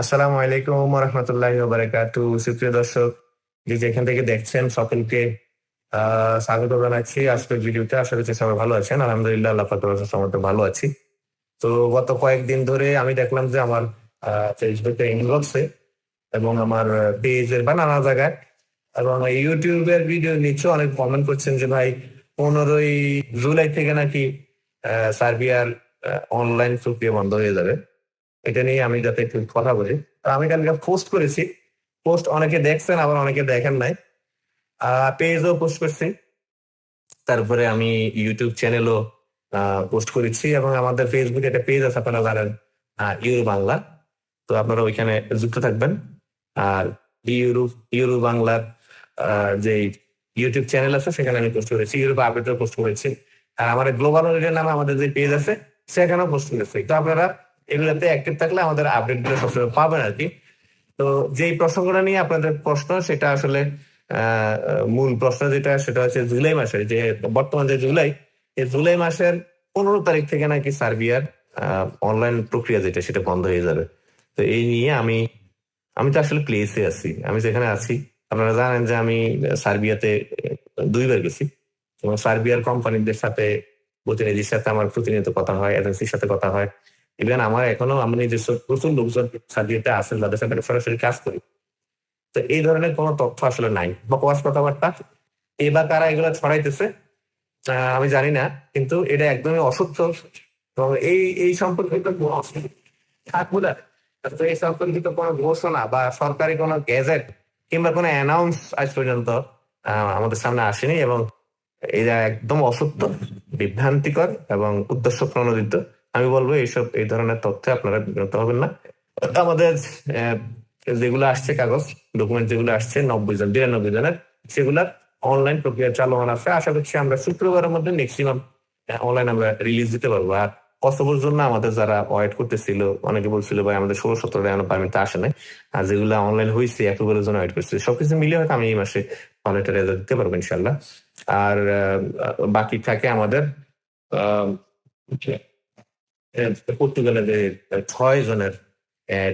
আসসালামু আলাইকুম রহমতুল্লাহ বারাকাতু সুপ্রিয় দর্শক, যে যেখান থেকে দেখছেন সকলকে স্বাগত জানাচ্ছি আজকের ভিডিওতে। আশা করছি সবাই ভালো আছেন। আলহামদুলিল্লাহ, আল্লাহ পাকের সমর্থ ভালো আছি। তো গত কয়েকদিন ধরে আমি দেখলাম যে আমার ফেসবুকে ইনবক্সে এবং আমার পেজের বা নানা জায়গায় এবং ইউটিউবের ভিডিও নিচে অনেক কমেন্ট করছেন যে, ভাই, পনেরোই জুলাই থেকে নাকি সার্বিয়ার অনলাইন প্রক্রিয়া বন্ধ হয়ে যাবে। এটা নিয়ে আমি যাতে একটু কথা বলি। আমি কালকে পোস্ট করেছি। পোস্ট অনেকে দেখছেন, আবার অনেকে দেখেন নাই। পেজও পোস্ট করছি। তারপরে আমি ইউটিউব চ্যানেলও পোস্ট করেছি এবং আমাদের ফেসবুকে একটা পেজ আছে আপনারা জানেন ইউরো বাংলা। তো আপনারা ওইখানে যুক্ত থাকবেন। আর ইউরো ইউরো বাংলার যে ইউটিউব চ্যানেল আছে, সেখানে আমি পোস্ট করেছি। ইউরোপ আপডেটও পোস্ট করেছি। আর আমাদের গ্লোবাল নামে আমাদের যে পেজ আছে, সেখানেও পোস্ট করেছি। তো আপনারা এগুলোতে অ্যাক্টিভ থাকলে আমাদের আপডেটগুলো সবসময় পাবেন আর কি। তো যেই প্রসঙ্গটা নিয়ে আপনাদের প্রশ্ন, সেটা আসলে মূল প্রশ্ন যেটা, সেটা হচ্ছে জুলাই মাসের যে বর্তমান যে জুলাই, এই জুলাই মাসের পনেরো তারিখ থেকে নাকি সার্বিয়ার অনলাইন প্রক্রিয়া যেটা, সেটা বন্ধ হয়ে যাবে। তো এই নিয়ে আমি আমি তো আসলে প্লেসে আছি। আমি যেখানে আছি, আপনারা জানেন যে আমি সার্বিয়াতে দুইবার গেছি। সার্বিয়ার কোম্পানিদের সাথে প্রতিনিধির সাথে আমার প্রতিনিয়ত কথা হয় এজেন্সির সাথে কথা হয়। ইভেন আমার এখনও আমি নিজস্ব প্রচুর লোকজন সার্বিয়াতে আছেন যাদের সাথে সরাসরি কাজ করি। তো এই ধরনের কোনো তথ্য আসলে নাই। বকওয়াস কথাবার্তা। এবার কারা এগুলো ছড়াইতেছে আমি জানি না, কিন্তু এটা একদমই এবং এই এই সম্পর্কিত এই সম্পর্কিত কোনো ঘোষণা বা সরকারি কোনো গ্যাজেট কিংবা কোনো অ্যানাউন্স আজ পর্যন্ত আমাদের সামনে আসেনি এবং এটা একদম অসত্য, বিভ্রান্তিকর এবং উদ্দেশ্য প্রণোদিত আমি বলব এইসব এই ধরনের তথ্যে আপনারা বিভ্রান্ত হবেন না। আমাদের যেগুলো আসছে কাগজ ডকুমেন্ট যেগুলো আসছে নব্বই জন বিরানব্বই জনের সেগুলা অনলাইন প্রক্রিয়া চালমান আছে। আশা করছি আমরা শুক্রবারের মধ্যে ম্যাক্সিমাম অনলাইন আমরা রিলিজ দিতে পারব। আর কসবর জন্য আমাদের যারা ওয়েট করতেছিল অনেকে বলছিল ভাই আমাদের ষোলো সতেরো টাকা পারমিট আসে নাই। আর যেগুলো অনলাইন হয়েছে অ্যাপ্রুভালের জন্য ওয়েট করছে সবকিছু মিলে হয়তো আমি এই মাসে অনলাইনটা রেজাল্ট দিতে পারব ইনশাল্লাহ আর বাকি থাকে আমাদের আহ, পর্তুগালের যে ছয় জনের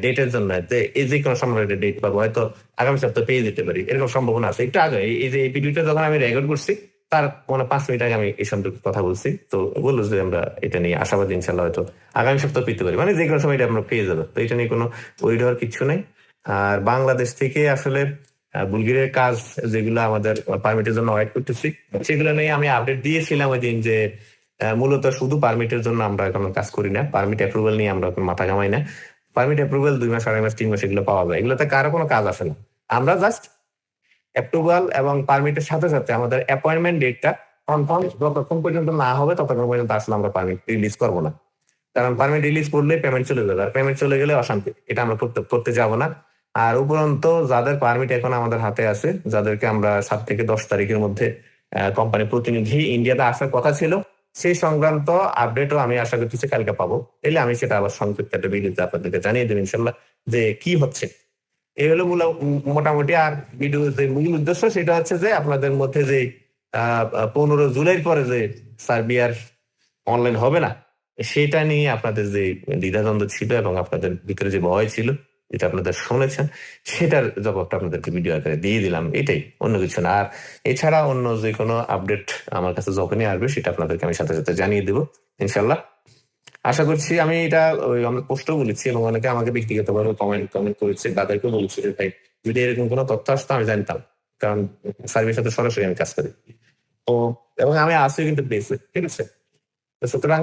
ডেটের জন্য যে, এই যে কোনো সময় ডেট পাবো, হয়তো আগামী সপ্তাহে পেয়ে যেতে পারি, এরকম সম্ভাবনা আছে। একটু আগে, এই- যে ভিডিওটা যখন আমি রেকর্ড করছি, তার মানে পাঁচ মিনিট আগে আমি এই সম্পর্কে কথা বলছি। তো বলল যে, আমরা এটা নিয়ে আশাবাদী ইনশাল্লাহ হয়তো আগামী সপ্তাহে পেতে পারি। মানে যে কোনো সময় আমরা পেয়ে যাব। তো এটা নিয়ে কোনো ওই হওয়ার কিছু নেই। আর বাংলাদেশ থেকে আসলে বুলগেরিয়ার কাজ যেগুলো আমাদের পারমিটের জন্য ওয়েট করতেছি, সেগুলো নিয়ে আমি আপডেট দিয়েছিলাম ওই দিন যে মূলত শুধু পারমিটের জন্য আমরা এখন কাজ করি না। পারমিট অ্যাপ্রুভাল নিয়ে আমরা এখন মাথা কামাই না। পারমিট অ্যাপ্রুভাল দুই মাস, আড়াই মাস, তিন মাস এগুলো পাওয়া যায়। এগুলোতে কারও কোনো কাজ আসে না। আমরা জাস্ট অ্যাপ্রুভাল এবং পারমিটের সাথে সাথে আমাদের অ্যাপয়েন্টমেন্ট ডেটটা কনফার্ম যতক্ষণ পর্যন্ত না হবে, ততক্ষণ পর্যন্ত আসলে আমরা পারমিট রিলিজ করব না। কারণ পারমিট রিলিজ করলে পেমেন্ট চলে যাবে। আর পেমেন্ট চলে গেলে অশান্তি। এটা আমরা করতে করতে যাব না। আর উপরন্ত যাদের পারমিট এখন আমাদের হাতে আছে, যাদেরকে আমরা সাত থেকে দশ তারিখের মধ্যে কোম্পানি প্রতিনিধি ইন্ডিয়াতে আসার কথা ছিল সেই সংক্রান্ত আপডেটও আমি আশা করতেছি কালকে পাবো। এলে আমি সেটা আবার সংক্ষিপ্ত একটা ভিডিওতে আপনাদেরকে জানিয়ে দেবো ইনশাল্লাহ যে কি হচ্ছে। এই হলো মূল মোটামুটি আর ভিডিও যে মূল উদ্দেশ্য সেটা হচ্ছে যে আপনাদের মধ্যে যে পনেরো জুলাইয়ের পরে যে সার্বিয়ার অনলাইন হবে না, সেটা নিয়ে আপনাদের যে দ্বিধাদ্বন্দ্ব ছিল এবং আপনাদের ভিতরে যে ভয় ছিল যেটা আপনাদের শুনেছেন, সেটার জবাবটা আপনাদেরকে ভিডিও আকারে দিয়ে দিলাম, এটাই, অন্য কিছু না। আর এছাড়া অন্য যে কোনো আপডেট আমার কাছে যখনই আসবে, সেটা আপনাদেরকে আমি সাথে সাথে জানিয়ে দেবো ইনশাল্লাহ আশা করছি আমি এটা, ওই আমরা পোস্টও বলেছি এবং অনেকে আমাকে ব্যক্তিগতভাবে কমেন্ট কমেন্ট করেছে, তাদেরকেও বলেছি যে, ভাই, যদি এরকম কোনো তথ্য আসতো, আমি জানতাম, কারণ সার্ভিস সাথে সরাসরি আমি কাজ করি। তো, এবং আমি আসি কিন্তু প্লেসে ঠিক আছে? সুতরাং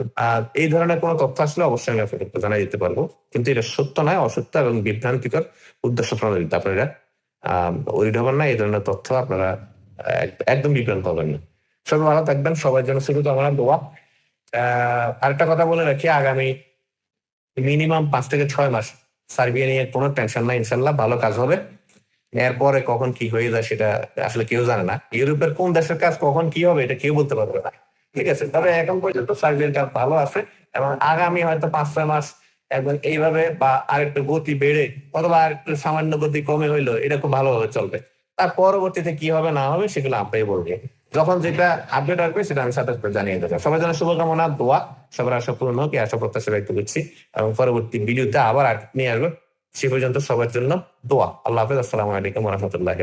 আহ, এই ধরনের কোনো তথ্য আসলে অবশ্যই আমি আপনাদেরকে জানাই দিতে পারব। কিন্তু এটা সত্য নয় অসত্য এবং বিভ্রান্তিকর উদ্দেশ্য প্রণোদিত আপনারা। ওই হবেন না এই ধরনের তথ্য আপনারা একদম বিভ্রান্ত হবেন না। সবাই ভালো থাকবেন সবার জন্য শুরু তো আমার দোয়া। আহ, আরেকটা কথা বলে রাখি আগামী মিনিমাম পাঁচ থেকে ছয় মাস সার্বিয়া নিয়ে কোনো টেনশন নাই ইনশাল্লাহ ভালো কাজ হবে। এরপরে কখন কি হয়ে যায় সেটা আসলে কেউ জানে না। ইউরোপের কোন দেশের কাজ কখন কি হবে এটা কেউ বলতে পারবে না। ঠিক আছে, তবে এখন পর্যন্ত কাজ ভালো আছে এবং আগামী হয়তো পাঁচ, ছয় মাস একদম এইভাবে বা আরেকটু গতি বেড়ে অথবা আরেকটু সামান্য গতি কমে হইল, এটা খুব ভালোভাবে চলবে। তার পরবর্তীতে কি হবে, না হবে সেগুলো আমরাই বলব। যখন যেটা আপডেট আসবে সেটা আমি সাথে সাথে জানিয়ে দেবো। সবার জন্য শুভকামনা, দোয়া, সবার আশা পূর্ণ হোক আশা প্রত্যাশা ব্যক্ত করছি এবং পরবর্তী ভিডিওতে আবার নিয়ে আসব। সে পর্যন্ত সবার জন্য দোয়া। আল্লাহ হাফেজ, আসসালামু আলাইকুম রহমতুল্লাহ